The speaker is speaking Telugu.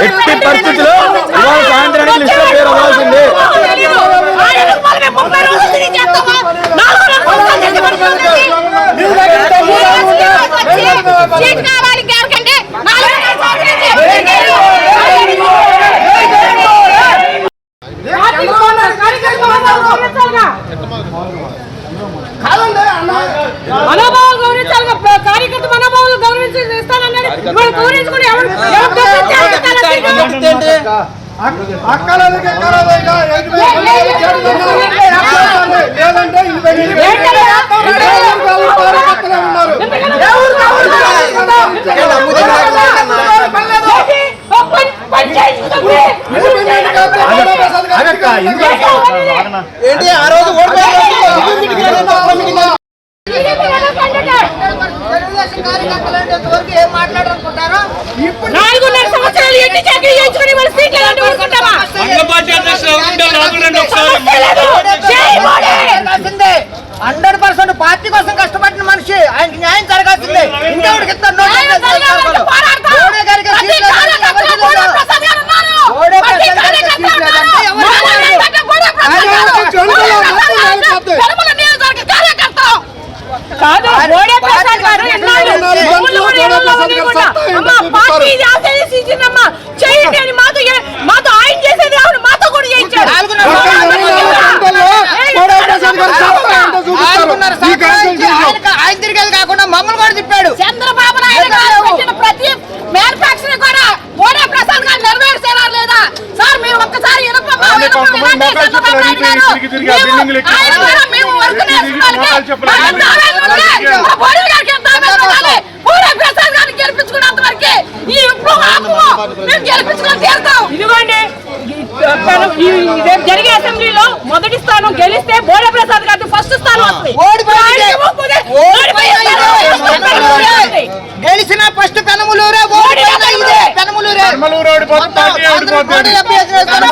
ఎట్టి పరిస్థితుల్లో ఇవాళ సాయంత్రానికి లిస్ట్ పేరు అవ్వాల్సిందే సీట్ మనోభావాలు గౌరవించాలి కార్యకర్త మనోభావాలు గౌరవించి ఇస్తానన్నాడు ఇవాళ గౌరవించుకుని ఎవరు ఎవరు గౌరవించాలి అక్కలకి ఎక్కలకి లేదంటే ఇల్లు కార్యకర్తలే ఉన్నారు ఏంటి ఆ రోజు నాలుగున్నర సంవత్సరాలు ఎన్ని చాకరీ చేయించుకుని మన సీట్లు ఎలాంటి ఊరుకుంటామా హండ్రెడ్ కాదు మోడీ ప్రసాద్ గారు ఎన్నాళ్ళు? మమ్మల్ని కూడా ఏమన్నా వదిలేయకుండా, అమ్మా, పార్టీ ఆశీర్వదించి ఇచ్చిందమ్మా. చేయండి అని మాతో మాతో ఆయన చేసేది మాతో కూడా చేయించాడు. ఆయన- తిరిగేది కాకుండా మమ్మల్ని కూడా తిప్పాడు. చంద్రబాబు నాయుడు ప్రతి మ్యానుఫాక్చరింగ్ కూడా మోడీ ప్రసాద్ గారు నెరవేర్చారా లేదా? సార్ మీరు ఒక్కసారి వినప- ఆయన వినప- కొంతమంది వినండి మోకాలు చంద్రబాబు నాయుడు గారు. ఇదిగోండి రేపు జరిగే అసెంబ్లీలో మొదటి స్థానం గెలిస్తే బోడే ప్రసాద్ గారికి ఫస్ట్ స్థానం. గెలిచిన ఫస్ట్ పెనమలూరే పెనమలూరే. పెనమలూరు ఓడిపోతుంది. వేస్తారు.